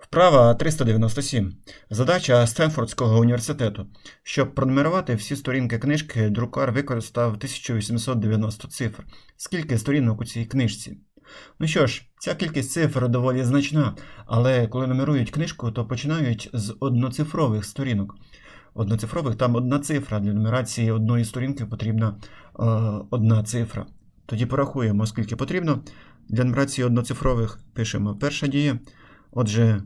Вправа 397. Задача Стенфордського університету. Щоб пронумерувати всі сторінки книжки, друкар використав 1890 цифр. Скільки сторінок у цій книжці? Ну що ж, ця кількість цифр доволі значна, але коли нумерують книжку, то починають з одноцифрових сторінок. Одноцифрових там одна цифра. Для нумерації одної сторінки потрібна е, одна цифра. Тоді порахуємо, скільки потрібно. Для нумерації одноцифрових пишемо перша дія. Отже,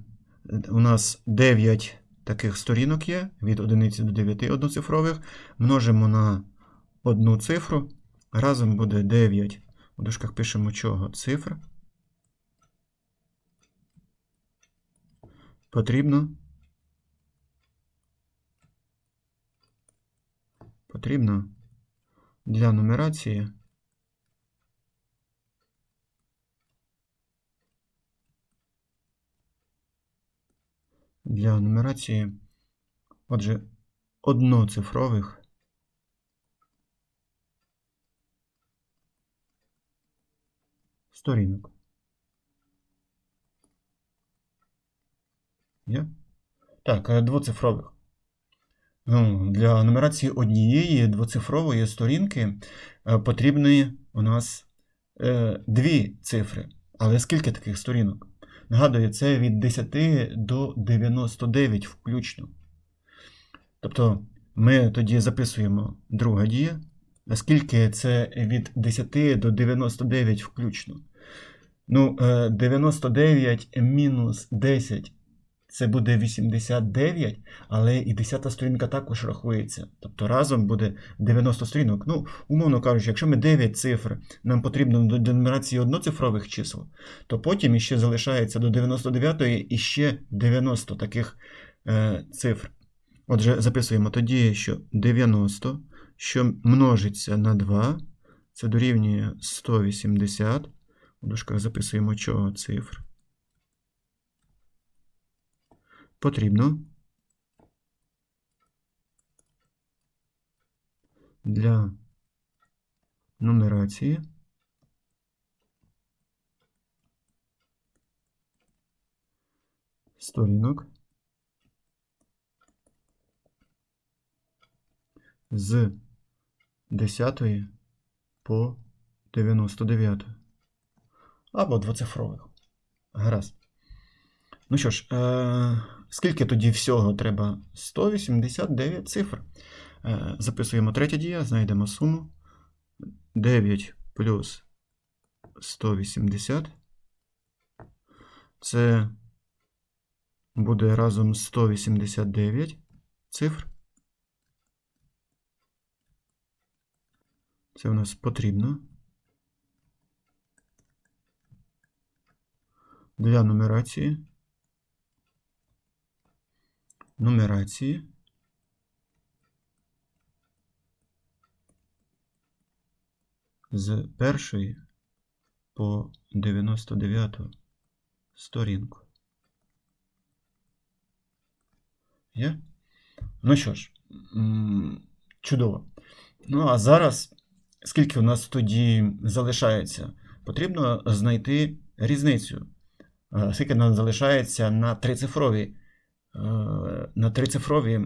у нас 9 таких сторінок є від 1 до 9 одноцифрових. Множимо на одну цифру. Разом буде 9. У дужках пишемо чого? Цифр. Потрібно. Потрібно для нумерації для нумерації, отже, одноцифрових сторінок. Є? Так, е, двоцифрових. Ну, для нумерації однієї двоцифрової сторінки е, потрібні у нас е, дві цифри. Але скільки таких сторінок? Нагадую, це від 10 до 99 включно. Тобто ми тоді записуємо друга дія. Наскільки це від 10 до 99 включно? Ну, е, 99 мінус 10 це буде 89, але і 10 сторінка також рахується. Тобто разом буде 90 сторінок. Ну, умовно кажучи, якщо ми 9 цифр нам потрібно до нумерації одноцифрових чисел, то потім іще залишається до 99 іще 90 таких е, цифр. Отже, записуємо тоді, що 90, що множиться на 2, це дорівнює 180. У дужках записуємо чого цифр. Потрібно для нумерації сторінок з 10 по 99 або двоцифрових. Гаразд. Ну що ж, е, скільки тоді всього треба? 189 цифр. Е, записуємо третя дія, знайдемо суму. 9 плюс 180. Це буде разом 189 цифр. Це у нас потрібно. Для нумерації. Нумерації. З першої по 99 сторінку. Є? Ну що ж, чудово. Ну, а зараз, скільки у нас тоді залишається? Потрібно знайти різницю. Е, Скільки нам залишається на трицифрові, е, на трицифрові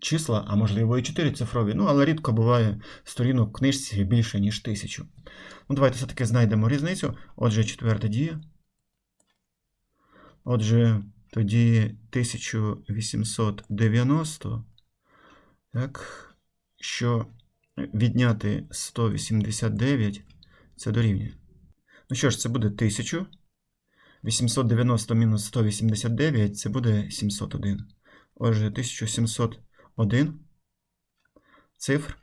числа, а можливо і чотирицифрові. Ну, але рідко буває сторінок в книжці більше, ніж тисячу. Ну, давайте все-таки знайдемо різницю. Отже, четверта дія. Отже, тоді 1890. Так, що відняти 189 це дорівнює. Ну що ж, це буде 1000. 890 мінус 189 це буде 701. Отже, 1701 цифр.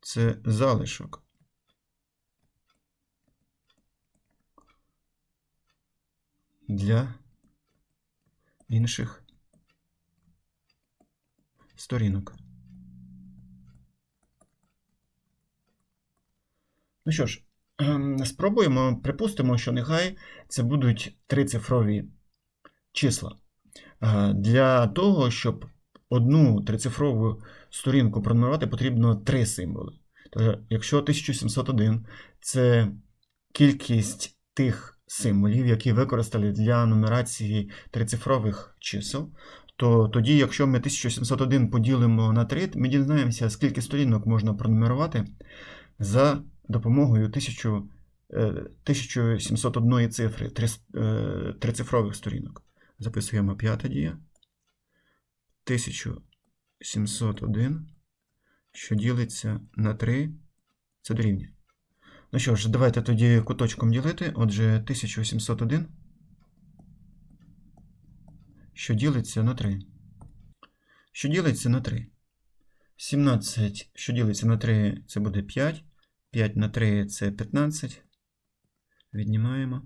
Це залишок. Для інших сторінок. Ну що ж, спробуємо, припустимо, що нехай це будуть трицифрові числа. Е, Для того, щоб одну трицифрову сторінку пронумерувати, потрібно три символи. Тож, якщо 1701 це кількість тих символів, які використали для нумерації трицифрових чисел, то тоді, якщо ми 1701 поділимо на 3, ми дізнаємося, скільки сторінок можна пронумерувати за допомогою 1000, е, 1701 цифри, три- е, трицифрових сторінок. Записуємо п'ята дія. 1701, що ділиться на 3, це дорівнює. Ну що ж, давайте тоді куточком ділити. Отже, 1701, що ділиться на 3. Що ділиться на 3. 17, що ділиться на 3, це буде 5. 5 на 3 це 15. Віднімаємо.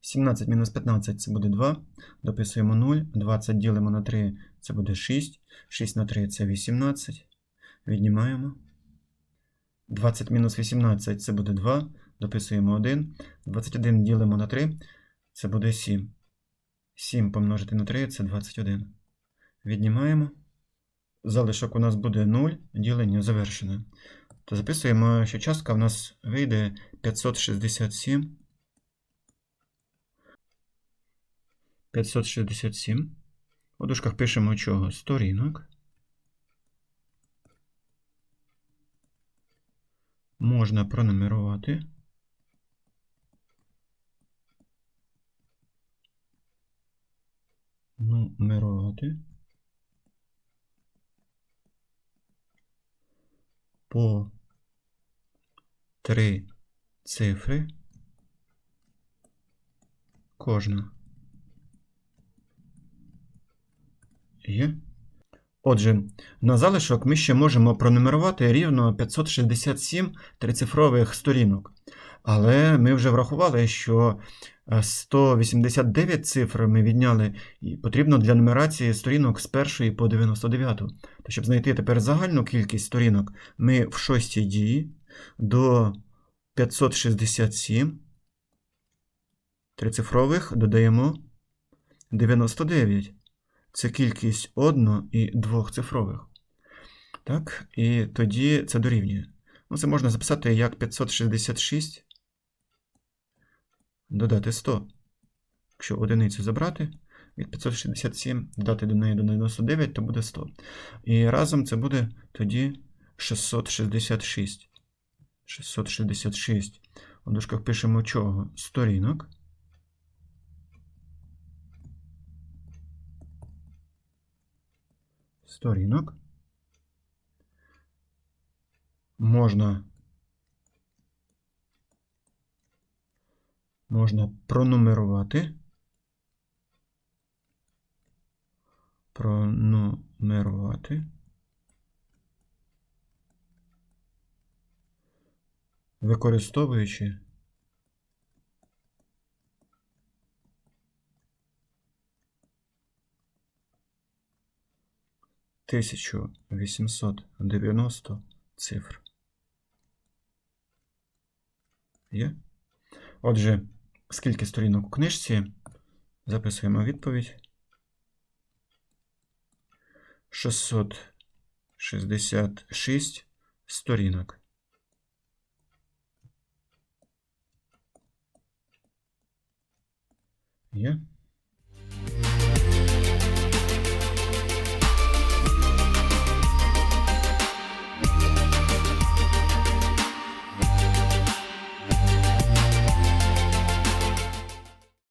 17 мінус 15 це буде 2. Дописуємо 0. 20 ділимо на 3, це буде 6. 6 на 3 це 18. Віднімаємо. 20 мінус 18 це буде 2. Дописуємо 1. 21 ділимо на 3, це буде 7. 7 помножити на 3 це 21. Віднімаємо. Залишок у нас буде 0, ділення завершене. То записуємо, що частка в нас вийде 567. 567. У дужках пишемо чого? Сторінок. Можна пронумерувати. Нумерувати. По три цифри кожна. Є. Отже, на залишок ми ще можемо пронумерувати рівно 567 трицифрових сторінок. Але ми вже врахували, що е, 189 цифр ми відняли, і потрібно для нумерації сторінок з 1 по 99. То щоб знайти тепер загальну кількість сторінок, ми в шостій дії до 567 трицифрових додаємо 99. Це кількість одно- і двохцифрових. Так, і тоді це дорівнює. Ну, це можна записати як 566 додати 100. Якщо одиницю забрати, від 567 додати до неї до 99, то буде 100. І разом це буде тоді 666. 666. У дужках пишемо чого? Сторінок. Сторінок. Можна можна пронумерувати. Пронумерувати. Використовуючи тисячу вісімсот дев'яносто цифр. Є? Отже, скільки сторінок у книжці? Записуємо відповідь. 666 сторінок. Є?